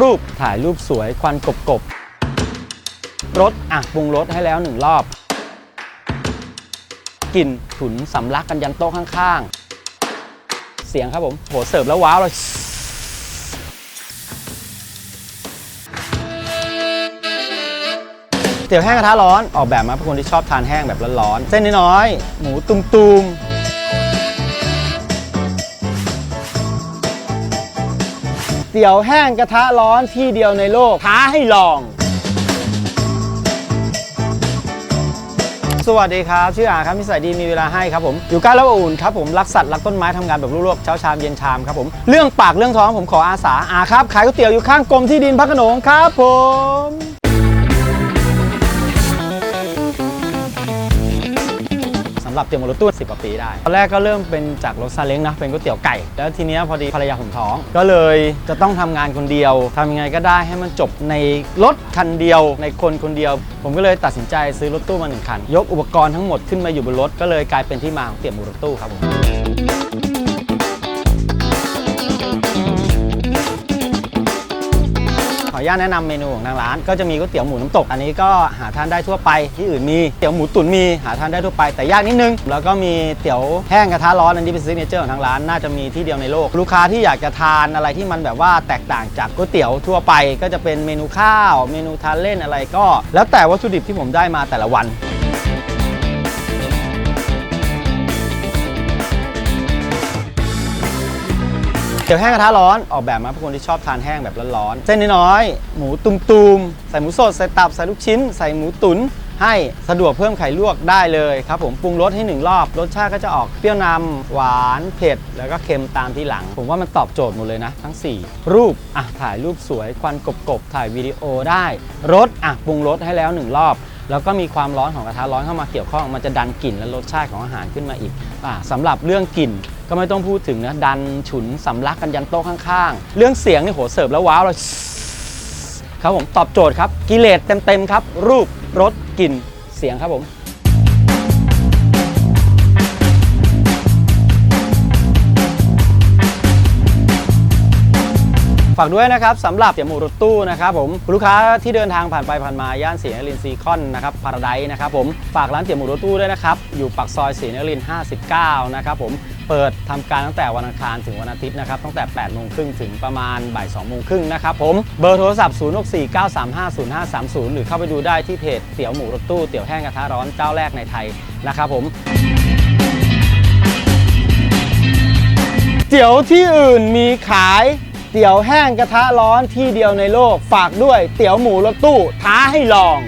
รูปถ่ายรูปสวยควันกบกบรสอะปรุงรสให้แล้วหนึ่งรอบกลิ่นฉุนสำลักกันยันโต๊ะข้างๆ เสียงครับผมโหเสิร์ฟแล้วว้าวเลยเตี๋ยวแห้งกระทะร้อนออกแบบมาเพื่อคนที่ชอบทานแห้งแบบร้อนๆเส้นน้อยๆหมูตุมๆ เตี๋ยวแห้งกระทะร้อนที่เดียวในโลกท้าให้ลอง สวัสดีครับ ชื่ออาครับนิสัยดีมีเวลาให้ครับผม อยู่ใกล้แล้วอบอุ่นครับผมรักสัตว์รักต้นไม้ทำงานแบบลวกๆเช้าชามเย็นชามครับผม เรื่องปากเรื่องท้องผมขออาสาอาครับขายก๋วยเตี๋ยวอยู่ข้างกรมที่ดินพระโขนงครับผม หรับเตี๋ยวหมูรถตู้สิบกว่าปีได้ตอนแรกก็เริ่มเป็นจากรถซาเล้งนะเป็นก๋วยเตี๋ยวไก่แล้วทีเนี้ยพอดีภรรยาผมท้อง ก็เลยจะต้องทำงานคนเดียวทำยังไงก็ได้ให้มันจบในรถคันเดียวในคนคนเดียว ผมก็เลยตัดสินใจซื้อรถตู้มาหนึ่งคัน ยกอุปกรณ์ทั้งหมดขึ้นมาอยู่บนรถก็เลยกลายเป็นที่มาของเตี๋ยวหมูรถตู้ครับผม ญาตแนะนำเมนูของทางร้าน ก็จะมีก๋วยเตี๋ยวหมูน้ำตก อันนี้ก็หาทานได้ทั่วไปที่อื่นมีเตี๋ยวหมูตุ๋นมีหาทานได้ทั่วไปแต่ยากนิดนึง แล้วก็มีเตี๋ยวแห้งกระทะร้อนอันนี้เป็นซิกเนเจอร์ของทางร้านน่าจะมีที่เดียวในโลก ลูกค้าที่อยากจะทานอะไรที่มันแบบว่าแตกต่างจากก๋วยเตี๋ยวทั่วไป ก็จะเป็นเมนูข้าว เมนูทานเล่นอะไรก็ แล้วแต่วัตถุดิบที่ผมได้มาแต่ละวัน เตี๋ยวแห้งกระทะร้อนออกแบบมาเพื่อคนที่ชอบทานแห้งแบบร้อนๆเส้นน้อยๆหมูตุมๆใส่หมูสดใส่ตับใส่ลูกชิ้น ใส่หมูตุ๋นให้สะดวกเพิ่มไข่ลวกได้เลยครับผมปรุงรสให้หนึ่งรอบ รสชาติก็จะออกเปรี้ยวนำหวานเผ็ด แล้วก็เค็มตามที่หลัง ผมว่ามันตอบโจทย์หมดเลยนะ ทั้ง 4 รูปอะถ่ายรูปสวยควันกบๆถ่ายวิดีโอได้รสอะปรุงรสให้แล้วหนึ่งรอบ แล้วก็มีความร้อนของกระทะร้อนเข้ามาเกี่ยวข้องมันจะดันกลิ่นและรสชาติของอาหารขึ้นมาอีกอ่าสำหรับเรื่องกลิ่นก็ไม่ต้องพูดถึงนะดันฉุนสำลักกันยันโต๊ะข้างๆ เรื่องเสียงนี่โหเสิร์ฟแล้วว้าวเลยครับผมตอบโจทย์ครับกิเลสเต็มๆครับ รูปรสกลิ่นเสียงครับผม ฝากด้วยนะครับสำหรับเตี๋ยวหมูรถตู้นะครับผมลูกค้าที่เดินทางผ่านไปผ่านมาย่านศรีนครินซีคอนนะครับพาราไดนะครับผมฝากร้านเตี๋ยวหมูรถตู้ด้วยนะครับอยู่ปากซอยศรีนคริน59 นะครับผมเปิดทำการตั้งแต่วันอังคารถึงวันอาทิตย์นะครับตั้งแต่8โมงครึ่งถึงประมาณบ่าย2โมงครึ่งนะครับผมเบอร์โทรศัพท์ 0 6 4 9 3 5 0 5 3 0 หรือเข้าไปดูได้ที่เพจเตี๋ยวหมูรถตู้เตี๋ยวแห้งกระทะร้อนเจ้าแรกในไทยนะครับผมเตี๋ยวที่อื่นมีขาย เตี๋ยวแห้งกระทะร้อนที่เดียวในโลก ฝากด้วยเตี๋ยวหมูรถตู้ท้าให้ลอง